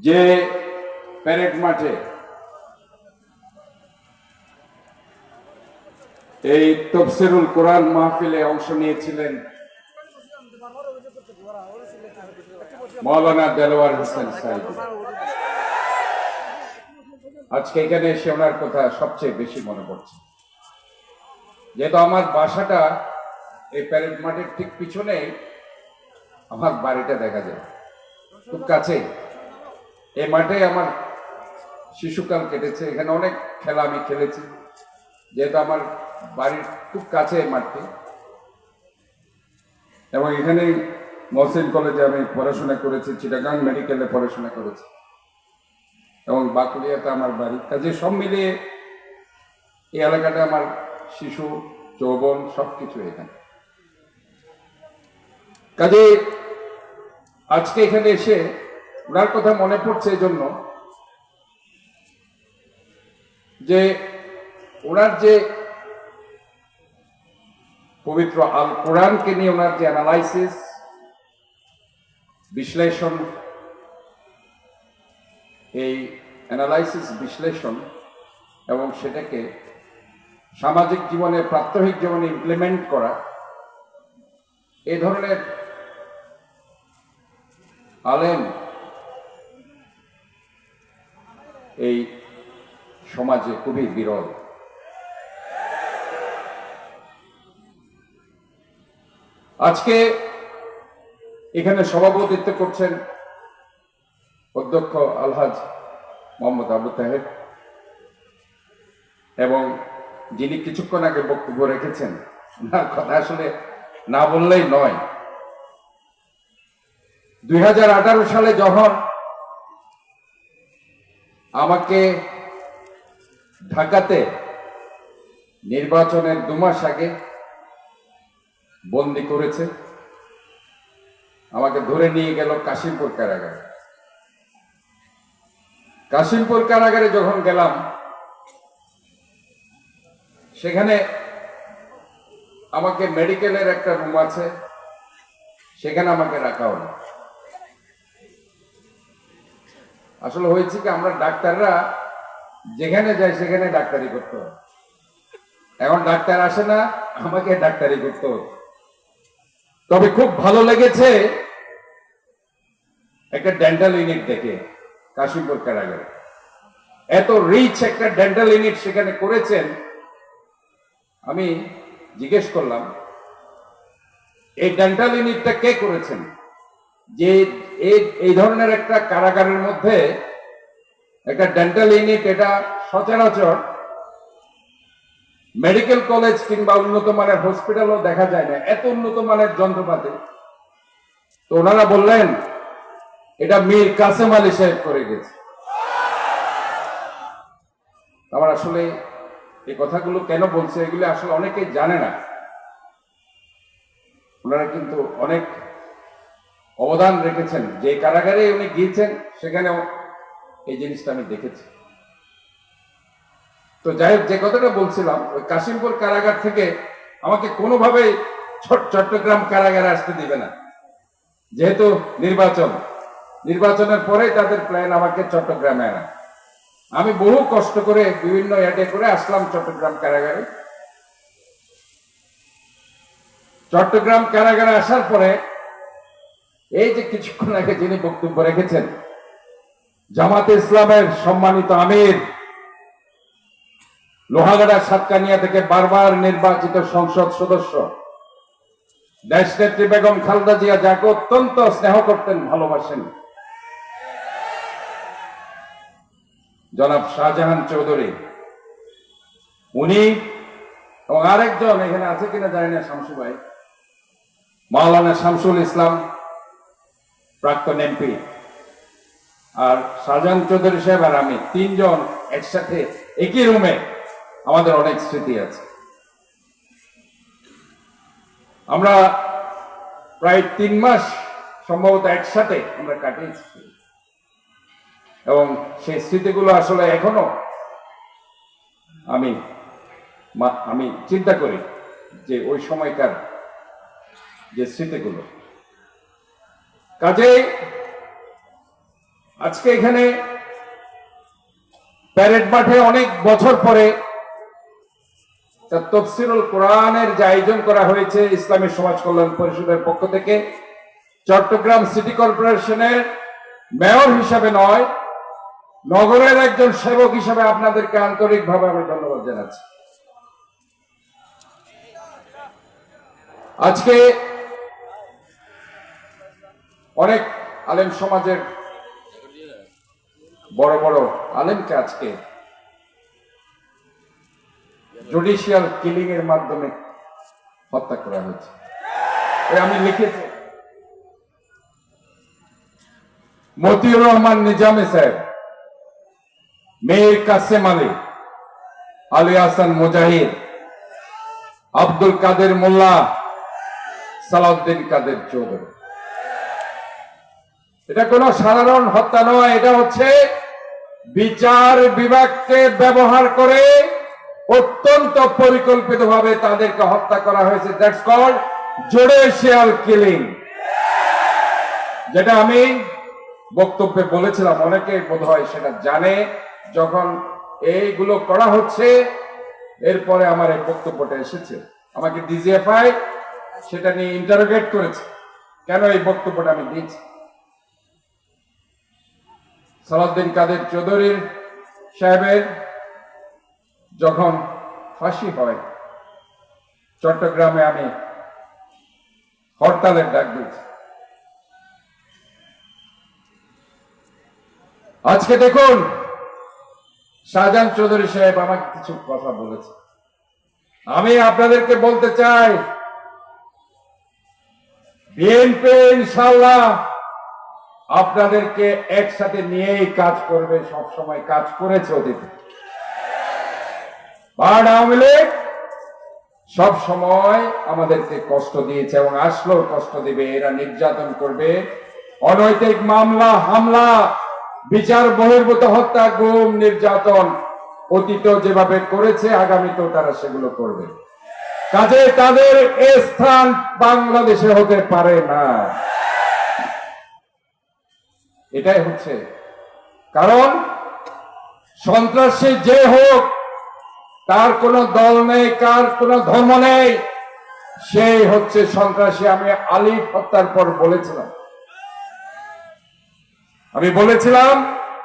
যে প্যারেড মাঠে এই তফসিরুল কোরআন মাহফিলে অংশ নিয়েছিলেন মৌলানা দেলোয়ার হোসেন সাহেব আজকে এখানে এসে ওনার কথা সবচেয়ে বেশি মনে পড়ছে যেহেতু আমার বাসাটা এই প্যারেড মাঠের ঠিক পিছনেই আমার বাড়িটা দেখা যায় খুব কাছেই এই মাঠে আমার শিশুকাল কেটেছে। এখানে অনেক খেলা আমি খেলেছি। যেহেতু আমার বাড়ির খুব কাছে এই মাঠটি। এবং এখানে মহসিন কলেজে আমি পড়াশোনা করেছি, চিটাগাং মেডিকেলে পড়াশোনা করেছি। এবং বাকুলিয়াতে আমার বাড়ি। কাজে সব মিলিয়ে এই এলাকাটা আমার শিশু, যৌবন সব কিছু এখানে। কাজে আজকে এখানে এসে ওনার কথা মনে পড়ছে এই জন্য যে ওনার যে পবিত্র আল কোরআনকে নিয়ে ওনার যে অ্যানালাইসিস বিশ্লেষণ, এই অ্যানালাইসিস বিশ্লেষণ এবং সেটাকে সামাজিক জীবনে, প্রাত্যহিক জীবনে ইমপ্লিমেন্ট করা এই ধরনের আলেম এই সমাজে খুবই বিরল। আজকে এখানে সভাপতিত্ব করছেন অধ্যক্ষ আলহাজ মোহাম্মদ আবু তাহের এবং যিনি কিছুক্ষণ আগে বক্তব্য রেখেছেন ওনার কথা আসলে না বললেই নয়। দুই সালে যখন আমাকে ঢাকাতে নির্বাচনের দু মাস আগে বন্দি করেছে। আমাকে ধরে নিয়ে গেল কাশিমপুর কারাগারে। কাশিমপুর কারাগারে যখন গেলাম, সেখানে আমাকে মেডিকেলের একটা রুম আছে, সেখানে আমাকে রাখা হলো। আসলে হয়েছে কি, আমরা ডাক্তাররা যেখানে যাই সেখানে ডাক্তারি করতে হয়। এখন ডাক্তার আসে না, আমাকে ডাক্তারি করতে তবে খুব ভালো লেগেছে একটা ডেন্টাল ইউনিট দেখে কাশিমপুর কারাগারে। এত রিচ একটা ডেন্টাল ইউনিট সেখানে করেছেন। আমি জিজ্ঞেস করলাম, এই ডেন্টাল ইউনিটটা কে করেছেন? যে এই এই ধরনের একটা কারাগারের মধ্যে একটা ডেন্টাল ইউনিট এটা সচরাচর মেডিকেল কলেজ কিংবা উন্নত মানের হসপিটালও দেখা যায় না। এত উন্নত মানের যন্ত্রপাতি। তো ওনারা বললেন, এটা মীর কাসেম আলী সাহেব করে গেছে। আমার আসলে এই কথাগুলো কেন বলছে, এগুলো আসলে অনেকে জানে না। ওনারা কিন্তু অনেক অবদান রেখেছেন। যে কারাগারে উনি গিয়েছেন, সেখানেও এই জিনিসটা আমি দেখেছি। তো যাই হোক, যে কথাটা বলছিলাম, ওই কাশিমপুর কারাগার থেকে আমাকে কোনোভাবে চট্টগ্রাম কারাগারে আসতে দিবে না। যেহেতু নির্বাচন, নির্বাচনের পরে তাদের প্ল্যান আমাকে চট্টগ্রামে আনা। আমি বহু কষ্ট করে বিভিন্ন অ্যাডে করে আসলাম চট্টগ্রাম কারাগারে। চট্টগ্রাম কারাগারে আসার পরে এই যে কিছুক্ষণ আগে যিনি বক্তব্য রেখেছেন, জামাতে ইসলামের সম্মানিত আমির, লোহাগাড়া সাতকানিয়া থেকে বারবার নির্বাচিত সংসদ সদস্য দেশ নেত্রী বেগম খালদা জিয়া যাকে অত্যন্ত স্নেহ করতেন, ভালোবাসেন। জনাব শাহজাহান চৌধুরী, উনি এবং আরেকজন এখানে আছে কিনা জানি না, শামসু ভাই, মাওলানা শামসুল ইসলাম প্রাক্তন এমপি। আর শাহজাহান চৌধুরী সাহেব আর আমি তিনজন একসাথে একই রুমে আমাদের অনেক স্মৃতি আছে। আমরা প্রায় তিন মাস সম্ভবত একসাথে আমরা কাটিয়েছি। এবং সেই স্মৃতিগুলো আসলে এখনও আমি আমি চিন্তা করি যে ওই সময়কার যে স্মৃতিগুলো কাজে আজকে এখানে প্যারেড মাঠে অনেক বছর পরে তফসিরুল কোরআনের যে আয়োজন করা হয়েছে ইসলামী সমাজ কল্যাণ পরিষদের পক্ষ থেকে, চট্টগ্রাম সিটি কর্পোরেশনের মেয়র হিসাবে নয়, নগরের একজন সেবক হিসাবে আপনাদেরকে আন্তরিকভাবে আমি ধন্যবাদ জানাচ্ছি। আজকে অনেক আলেম সমাজের বড় বড় আলেমকে আজকে জুডিশিয়াল কিলিং এর মাধ্যমে হত্যা করা হয়েছে। আমি লিখেছি। মতিউর রহমান নিজামে সাহেব, মেয়ের কাসেম আলী আলী হাসান মুজাহিদ, আব্দুল কাদের মোল্লা, সালাউদ্দিন কাদের চৌধুরী। এটা কোনো সাধারণ হত্যা নয়, এটা হচ্ছে বিচার বিভাগকে ব্যবহার করে অত্যন্ত পরিকল্পিতভাবে তাদেরকে হত্যা করা হয়েছে। দ্যাটস কিলিং যেটা আমি বক্তব্যে বলেছিলাম, অনেকে বোধ হয় সেটা জানে। যখন এইগুলো করা হচ্ছে, এরপরে আমার এই বক্তব্যটা এসেছে। আমাকে ডিজিএফআই সেটা নিয়ে ইন্টারোগেট করেছে। কেন এই বক্তব্যটা আমি দিয়েছি? সালাউদ্দিন কাদের চৌধুরীর সাহেবের যখন ফাঁসি হয়, চট্টগ্রামে আমি হরতালের ডাক দিয়েছি। আজকে দেখুন, শাহজাহান চৌধুরী সাহেব আমাকে কিছু কথা বলেছে। আমি আপনাদেরকে বলতে চাই, বিএনপি ইনশাল্লাহ আপনাদেরকে একসাথে নিয়েই কাজ করবে সব সময় কাজ করেছে অতীতে। বার্ড আওয়ামী লীগ সব সময় আমাদেরকে কষ্ট দিয়েছে এবং আসলেও কষ্ট দিবে, এরা নির্যাতন করবে। অনৈতিক মামলা, হামলা, বিচার বহির্ভূত হত্যা, গুম, নির্যাতন অতীত যেভাবে করেছে, আগামীতেও তারা সেগুলো করবে। কাজে তাদের স্থান বাংলাদেশে হতে পারে না। এটাই হচ্ছে। কারণ সন্ত্রাসী যে হোক, তার কোনো দল নেই, কার কোনো ধর্ম নেই, সেই হচ্ছে সন্ত্রাসী। আমি আলিফ হত্যার পর বলেছিলাম। আমি বলেছিলাম